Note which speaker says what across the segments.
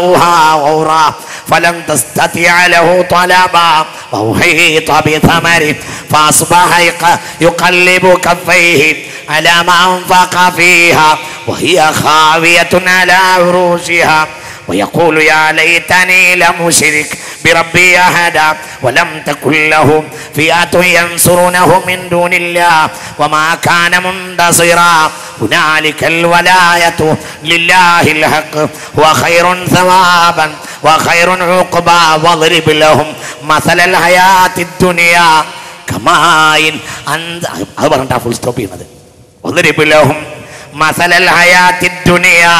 Speaker 1: ماؤها غورا فلم تستطيع له طلبا. وأحيط بثمره فأصبح يق- يقلب كفيه على ما أنفق فيها وهي خاوية على عروشها. ويقول يا ليتني لم أشرك بربي أحدا ولم تكن له فئة ينصرونه من دون الله وما كان منتصرا هنالك الولاية لله الحق هو خير ثوابا وخير عقبا واضرب لهم مثل الحياة الدنيا كماء أنت അത് പറഞ്ഞിട്ടാ full stop ചെയ്യുന്നത് واضرب لهم مثل الحياة الدنيا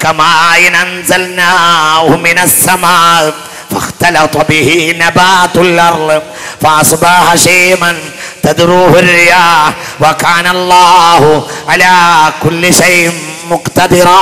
Speaker 1: كماء أنزلناه من السماء فاختلط به نبات الأرض فأصبح هشيما تدروه الرياح وكان الله على كل شيء مقتدرا.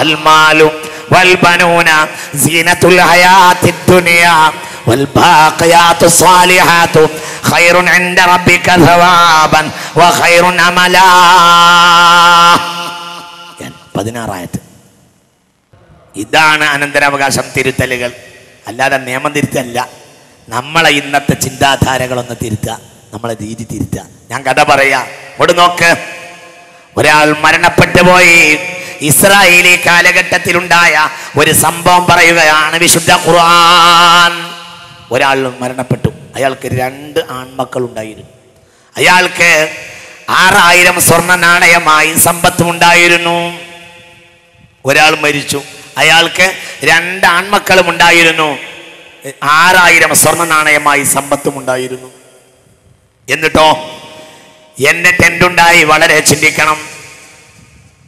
Speaker 1: المال والبنون زينة الحياة الدنيا والباقيات الصالحات خير عند ربك ثوابا وخير أملا പതിനാറായത് ഇതാണ് അനന്തരാവകാശം തിരുത്തലുകൾ അല്ലാതെ നിയമം തിരുത്തല്ല നമ്മളെ ഇന്നത്തെ ചിന്താധാരകളൊന്ന് തിരുത്തുക നമ്മളെ രീതി തിരുത്തുക ഞാൻ കഥ പറയാ ഇവിടെ നോക്ക് ഒരാൾ മരണപ്പെട്ടു പോയി ഇസ്രായേലി കാലഘട്ടത്തിലുണ്ടായ ഒരു സംഭവം പറയുകയാണ് വിശുദ്ധ ഖുർആൻ ഒരാൾ മരണപ്പെട്ടു. അയാൾക്ക് രണ്ട് ആൺമക്കൾ ഉണ്ടായിരുന്നു അയാൾക്ക് ആറായിരം സ്വർണ നാണയമായി സമ്പത്തും ഉണ്ടായിരുന്നു. ഒരാൾ മരിച്ചു. അയാൾക്ക് രണ്ട് ആൺമക്കളും ഉണ്ടായിരുന്നു. ആറായിരം സ്വർണ നാണയമായി സമ്പത്തും ഉണ്ടായിരുന്നു. എന്നിട്ടോ? എന്നെ ടെൻഡുണ്ടായി വളരെ ചിന്തിക്കണം.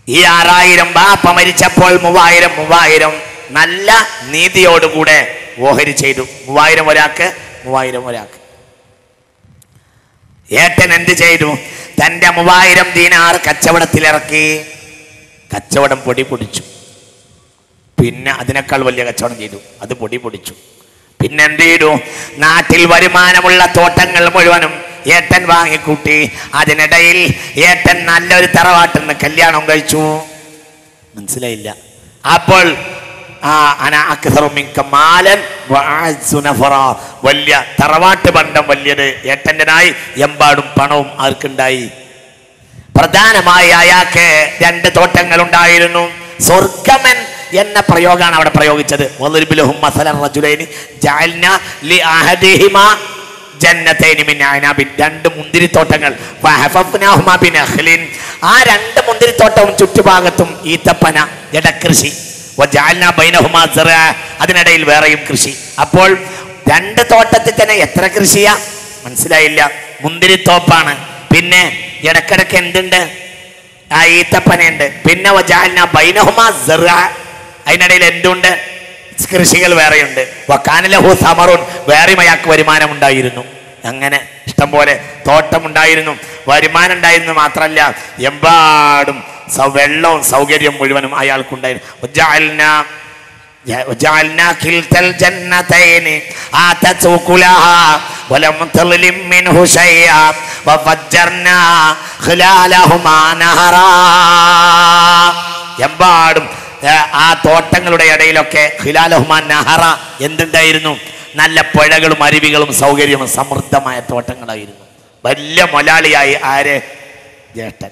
Speaker 1: ഈ ആറായിരം ബാപ്പ മരിച്ചപ്പോൾ മൂവായിരം മൂവായിരം നല്ല നീതിയോടുകൂടെ ഓഹരി ചെയ്തു. മൂവായിരം ഒരാൾക്ക് മൂവായിരം ഒരാൾക്ക്. ഏട്ടൻ എന്ത് ചെയ്തു? തന്റെ മൂവായിരം ദീനാർ കച്ചവടത്തിലിറക്കി കച്ചവടം പൊടി പൊടിച്ചു. പിന്നെ അതിനേക്കാൾ വലിയ കച്ചവടം ചെയ്തു. അത് പൊടി പൊടിച്ചു. പിന്നെ എന്ത് ചെയ്തു? നാട്ടിൽ വരുമാനമുള്ള തോട്ടങ്ങൾ മുഴുവനും ഏട്ടൻ വാങ്ങിക്കൂട്ടി. അതിനിടയിൽ ഏട്ടൻ നല്ലൊരു തറവാട്ടിൽ നിന്ന് കല്യാണം കഴിച്ചു. മനസ്സിലായില്ല. അപ്പോൾ വലിയ തറവാട്ട് ബന്ധം വലിയത് ഏട്ടന്റെതായി എമ്പാടും പണവും ആർക്കുണ്ടായി. പ്രധാനമായി അയാൾക്ക് രണ്ട് തോട്ടങ്ങൾ ഉണ്ടായിരുന്നു സ്വർഗമൻ എന്ന പ്രയോഗമാണ് അവിടെ പ്രയോഗിച്ചത്. രണ്ട് മുന്തിരിത്തോട്ടങ്ങൾ. ആ രണ്ട് മുന്തിരിത്തോട്ടവും ചുറ്റുഭാഗത്തും ഈത്തപ്പന ജടകൃഷി. അതിനിടയിൽ വേറെയും കൃഷി. അപ്പോൾ രണ്ട് തോട്ടത്തിൽ തന്നെ എത്ര കൃഷിയാ? മനസ്സിലായില്ല. മുന്തിരിത്തോപ്പാണ്. പിന്നെ ഇടക്കിടക്ക് എന്തുണ്ട്? ആ ഈത്തപ്പനയുണ്ട്. പിന്നെ ബൈനഹുമാ. അതിനിടയിൽ എന്തുണ്ട്? കൃഷികൾ വേറെയുണ്ട്. വക്കാനലഹു സമറുൻ. വേറെയും അയാൾക്ക് വരുമാനം ഉണ്ടായിരുന്നു അങ്ങനെ ഇഷ്ടം പോലെ തോട്ടം ഉണ്ടായിരുന്നു വരുമാനം ഉണ്ടായിരുന്നു മാത്രമല്ല എമ്പാടും വെള്ളവും സൗകര്യം മുഴുവനും അയാൾക്കുണ്ടായിരുന്നു. എമ്പാടും ആ തോട്ടങ്ങളുടെ ഇടയിലൊക്കെ ഹിലാലഹുമാൻ നഹറ എന്തുണ്ടായിരുന്നു? നല്ല പുഴകളും അരുവികളും സൗകര്യവും സമൃദ്ധമായ തോട്ടങ്ങളായിരുന്നു. വലിയ മൊലാളിയായി ആര്? ജേഷ്ഠൻ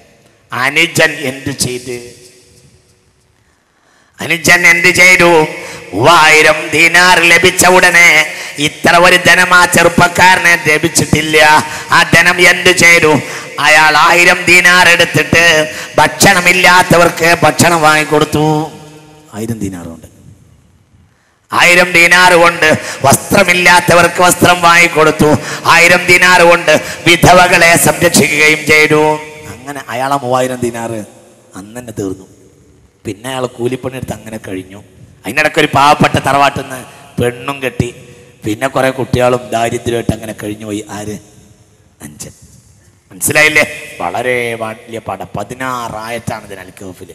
Speaker 1: അനുജൻ എന്തു ചെയ്ത്? അനുജൻ എന്ത് ചെയ്തു? മൂവായിരം ദിനാർ ലഭിച്ച ഉടനെ ഇത്ര ഒരു ധനം ആ ചെറുപ്പക്കാരനെ ലഭിച്ചിട്ടില്ല. ആ ധനം എന്തു ചെയ്തു? അയാൾ ആയിരം ദിനാർ എടുത്തിട്ട് ഭക്ഷണമില്ലാത്തവർക്ക് ഭക്ഷണം വാങ്ങിക്കൊടുത്തു. ആയിരം കൊണ്ട്. ആയിരം ദിനാർ കൊണ്ട് വസ്ത്രമില്ലാത്തവർക്ക് വസ്ത്രം വാങ്ങിക്കൊടുത്തു. ആയിരം ദിനാർ കൊണ്ട് വിധവകളെ സംരക്ഷിക്കുകയും ചെയ്തു. അങ്ങനെ അയാളെ മൂവായിരം ദീനാറ് അന്ന് തന്നെ തീർന്നു. പിന്നെ അയാൾ കൂലിപ്പണിയെടുത്ത് അങ്ങനെ കഴിഞ്ഞു. അതിനിടയ്ക്ക് ഒരു പാവപ്പെട്ട തറവാട്ടിൽ നിന്ന് പെണ്ണും കെട്ടി പിന്നെ കുറെ കുട്ടികളും ദാരിദ്ര്യമായിട്ട് അങ്ങനെ കഴിഞ്ഞു പോയി. ആര്? അഞ്ചൻ. മനസ്സിലായില്ലേ? വളരെ വലിയ പടം. പതിനാറായിട്ടാണ് ഇതിന് അൽക്കഫിൽ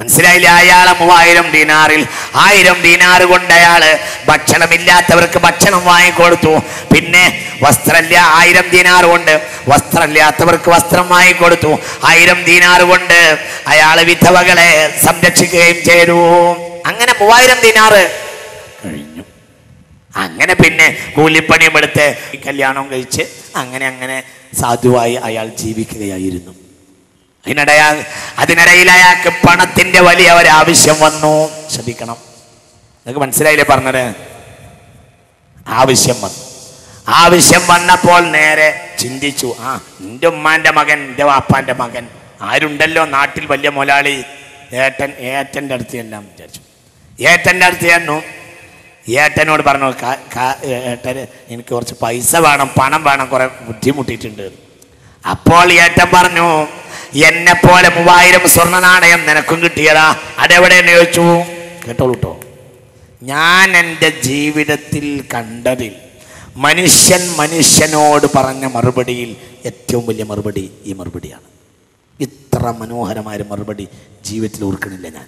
Speaker 1: മനസ്സിലായില്ല അയാളെ മൂവായിരം ദിനാറിൽ ആയിരം ദീനാറ് കൊണ്ട് അയാൾ ഭക്ഷണമില്ലാത്തവർക്ക് ഭക്ഷണം വാങ്ങിക്കൊടുത്തു. പിന്നെ വസ്ത്രമില്ല ആയിരം ദീനാറ് കൊണ്ട് വസ്ത്രമില്ലാത്തവർക്ക് വസ്ത്രം വാങ്ങിക്കൊടുത്തു. ആയിരം ദീനാറ് കൊണ്ട് അയാൾ വിധവകളെ സംരക്ഷിക്കുകയും ചെയ്തു. അങ്ങനെ മൂവായിരം ദീനാറ് കഴിഞ്ഞു. അങ്ങനെ പിന്നെ കൂലിപ്പണിയും എടുത്ത് ഈ കല്യാണം കഴിച്ച് അങ്ങനെ അങ്ങനെ സാധുവായി അയാൾ ജീവിക്കുകയായിരുന്നു. അതിനിടയാ അതിനിടയിൽ അയാൾക്ക് പണത്തിന്റെ വലിയ ഒരാവശ്യം വന്നു. ശ്രദ്ധിക്കണം. നിങ്ങൾക്ക് മനസ്സിലായില്ലേ പറഞ്ഞത്? ആവശ്യം വന്നു. ആവശ്യം വന്നപ്പോൾ നേരെ ചിന്തിച്ചു ആ എന്റെ ഉമ്മാന്റെ മകൻ എന്റെ വാപ്പാന്റെ മകൻ. ആരുണ്ടല്ലോ നാട്ടിൽ വലിയ മുലാളി? ഏട്ടൻ ഏട്ടന്റെ അടുത്ത് എല്ലാം വിചാരിച്ചു. ഏട്ടന്റെ അടുത്ത് ചെന്നു. ഏട്ടനോട് പറഞ്ഞു "കാ- കാ- ഏട്ടന് എനിക്ക് കുറച്ച് പൈസ വേണം പണം വേണം കുറെ ബുദ്ധിമുട്ടിയിട്ടുണ്ട്. അപ്പോൾ ഏട്ടൻ പറഞ്ഞു എന്നെ പോലെ മൂവായിരം സ്വർണ നാണയം നിനക്കും കിട്ടിയതാ. അതെവിടെയെന്ന് ചോദിച്ചു? കേട്ടോളൂ കേട്ടോ ഞാൻ എന്റെ ജീവിതത്തിൽ കണ്ടതിൽ മനുഷ്യൻ മനുഷ്യനോട് പറഞ്ഞ മറുപടിയിൽ ഏറ്റവും വലിയ മറുപടി ഈ മറുപടിയാണ്. ഇത്ര മനോഹരമായ മറുപടി ജീവിതത്തിൽ ഓർക്കണില്ല ഞാൻ.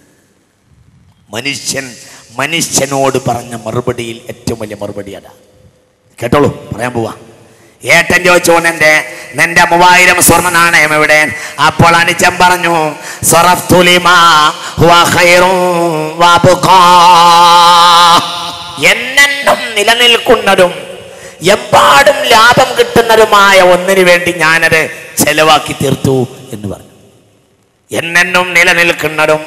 Speaker 1: മനുഷ്യൻ മനുഷ്യനോട് പറഞ്ഞ മറുപടിയിൽ ഏറ്റവും വലിയ മറുപടി അതാ കേട്ടോളൂ പറയാൻ പോവാ. ഏട്ടൻ ചോദിച്ചോണ്ട് എന്റെ നിന്റെ മൂവായിരം സ്വർണ നാണയം എവിടെ? അപ്പോൾ അനുജൻ പറഞ്ഞു. എന്നെന്നും നിലനിൽക്കുന്നതും എമ്പാടും ലാഭം കിട്ടുന്നതുമായ ഒന്നിനു വേണ്ടി ഞാനത് ചെലവാക്കി തീർത്തു എന്ന് പറഞ്ഞു. എന്നെന്നും നിലനിൽക്കുന്നതും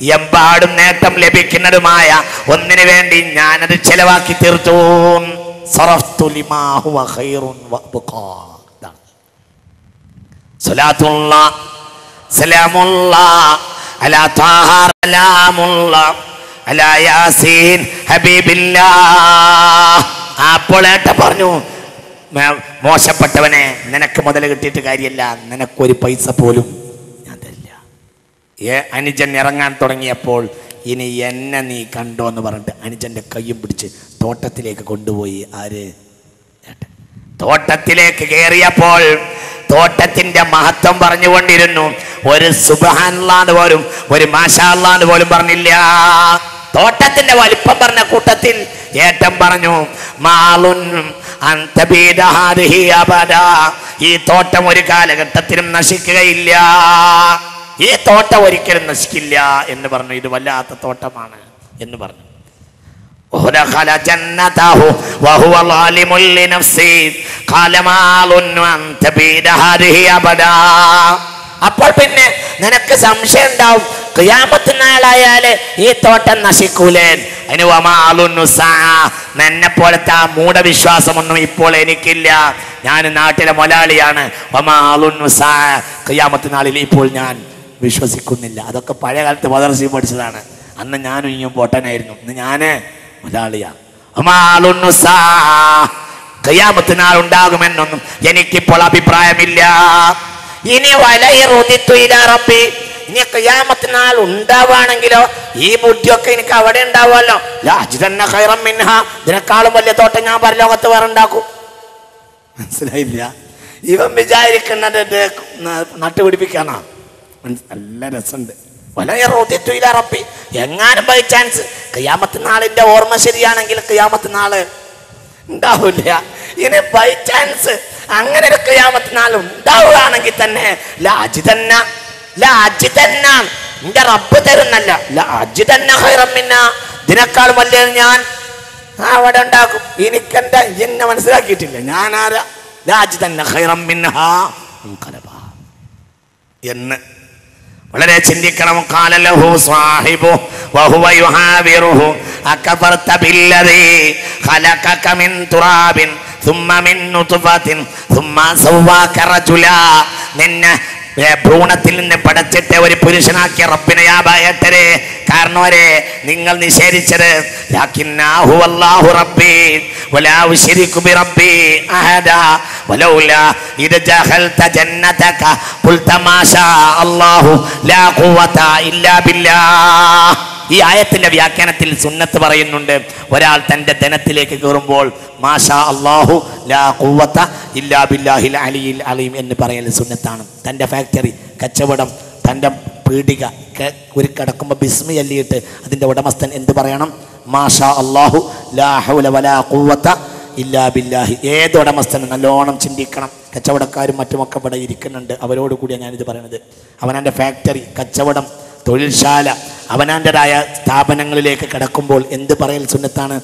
Speaker 1: എമ്പാടും നേട്ടം ലഭിക്കുന്നതുമായ ഒന്നിനു വേണ്ടി ഞാനത് ചെലവാക്കി തീർത്തു. ഏട്ട പറഞ്ഞു "മേ- മോശപ്പെട്ടവനെ നിനക്ക് മുതൽ കിട്ടിയിട്ട് കാര്യമില്ല നിനക്കൊരു പൈസ പോലും ഞാൻ തരില്ല. അനുജൻ ഇറങ്ങാൻ തുടങ്ങിയപ്പോൾ ഇനി എന്നെ നീ കണ്ടോ എന്ന് പറഞ്ഞിട്ട് അനുജന്റെ കയ്യും പിടിച്ച് തോട്ടത്തിലേക്ക് കൊണ്ടുപോയി. ആര്? തോട്ടത്തിലേക്ക് കയറിയപ്പോൾ തോട്ടത്തിന്റെ മഹത്വം പറഞ്ഞുകൊണ്ടിരുന്നു. ഒരു സുബഹാൻലാന്ന് പോലും ഒരു മാഷാല്ലാന്ന് പോലും പറഞ്ഞില്ല. തോട്ടത്തിന്റെ വലിപ്പം പറഞ്ഞ കൂട്ടത്തിൽ ഏറ്റം പറഞ്ഞു മാളുൻ. ഈ തോട്ടം ഒരു കാലഘട്ടത്തിലും നശിക്കുകയില്ല. ഈ തോട്ടം ഒരിക്കലും നശിക്കില്ല എന്ന് പറഞ്ഞു ഇത് വല്ലാത്ത തോട്ടമാണ് എന്ന് പറഞ്ഞു ودخل جنته وهو ظالم لنفسه قال ما أظن أن تبيد هذه أبدا അപ്പോൾ പിന്നെ നിനക്ക് സംശയം ഉണ്ടാവും ക്രിയാമത്ത് നാളായാല് ഈ തോട്ടം നശിക്കൂലേ അതിന് വമാലുന്നു സാ എന്നെ പോലത്തെ ആ മൂഢവിശ്വാസമൊന്നും ഇപ്പോൾ എനിക്കില്ല ഞാൻ നാട്ടിലെ മൊലാളിയാണ് വമാലുന്നു സാ ക്രിയാമത്ത് നാളിൽ ഇപ്പോൾ ഞാൻ വിശ്വസിക്കുന്നില്ല. അതൊക്കെ പഴയ കാലത്ത് മദർസി പഠിച്ചതാണ്. അന്ന് ഞാനും ഇനിയും പൊട്ടനായിരുന്നു. ഇന്ന് ഞാൻ മുതലാളിയാ. കയ്യാമത്തിനാൾ ഉണ്ടാകുമെന്നൊന്നും എനിക്കിപ്പോൾ അഭിപ്രായമില്ല. ഇനി വലയിറുതിത്തു റബ്ബി. ഇനി കയ്യാമത്തിനാൾ ഉണ്ടാവുകയാണെങ്കിലോ ഈ ബുദ്ധിയൊക്കെ എനിക്ക് അവിടെ ഉണ്ടാവുമല്ലോ. തന്നെ ഖൈറം മിൻഹ. ഇതിനേക്കാളും വലിയ തോട്ടം ഞാൻ പരലോകത്ത് വേറെ ഉണ്ടാക്കും. മനസ്സിലായില്ല? ഇവൻ വിചാരിക്കുന്നത് നട്ടുപിടിപ്പിക്കാനാണ് നല്ല രസമുണ്ട്. റോദിത്തു എങ്ങാനും ബൈ ചാൻസ് കയ്യാമത്ത് നാളിന്റെ ഓർമ്മ ശരിയാണെങ്കിൽ കയ്യാമത്ത് നാൾ ഉണ്ടാവില്ല. ഇനി ബൈ ചാൻസ് അങ്ങനെ ഒരു കയ്യാമത്ത് നാൾ ഉണ്ടാവുകയാണെങ്കിൽ തന്നെ ലാജി തന്നെ ലാജി തന്നെ എന്റെ റബ്ബ് തരുന്നല്ല. ലാജി തന്നെ ഹൈറമ്മിന്ന ഇതിനേക്കാൾ വലിയ ഞാൻ? അവിടെ ഉണ്ടാക്കും. എനിക്കെന്താ? എന്നെ മനസ്സിലാക്കിയിട്ടില്ല. ഞാൻ ആരാ ലാജി തന്നെ ഹൈറമ്മിന്ന. എന്ന് വളരെ ചിന്തിക്കണം കാലലഹു സാഹിബു വഹുവ യുഹാവിറുഹു അകബർത ബില്ലദീ ഖലഖക മിൻ തുറാബിൻ ثم من نطفة ثم سواك رجلا നിന്നെ ഏ, ഭ്രൂണത്തിൽ നിന്ന് പടച്ചിട്ട് ഒരു പുരുഷനാക്കിയ റബ്ബിനെ ഭയട്ടരെ കാരണവരെ നിങ്ങൾ നിഷേധിച്ചത് ജന്നതക ഈ ആയത്തിന്റെ വ്യാഖ്യാനത്തിൽ സുന്നത്ത് പറയുന്നുണ്ട്. ഒരാൾ തന്റെ ധനത്തിലേക്ക് കയറുമ്പോൾ മാഷാ അള്ളാഹു ലാ ഇല്ലാ ബില്ലാഹിൽ അലിയിൽ അലീം എന്ന് പറയൽ സുന്നത്താണ്. തന്റെ ഫാക്ടറി കച്ചവടം തന്റെ പീടിക ഒരു കിടക്കുമ്പോൾ ബിസ്മി അല്ലിയിട്ട് അതിന്റെ ഉടമസ്ഥൻ എന്ത് പറയണം? മാഷാ അള്ളാഹു ലാ ഹൗല വലാ ഇല്ലാ ബില്ലാഹി ഏത് ഉടമസ്ഥനും നല്ലോണം ചിന്തിക്കണം. കച്ചവടക്കാരും മറ്റുമൊക്കെ ഇവിടെ ഇരിക്കുന്നുണ്ട്. അവരോട് കൂടിയാണ് ഞാനിത് പറയണത്. അവനെ ഫാക്ടറി കച്ചവടം തൊഴിൽശാല അവനാന്റെതായ സ്ഥാപനങ്ങളിലേക്ക് കടക്കുമ്പോൾ എന്ത് പറയൽ സുന്നത്താണ്?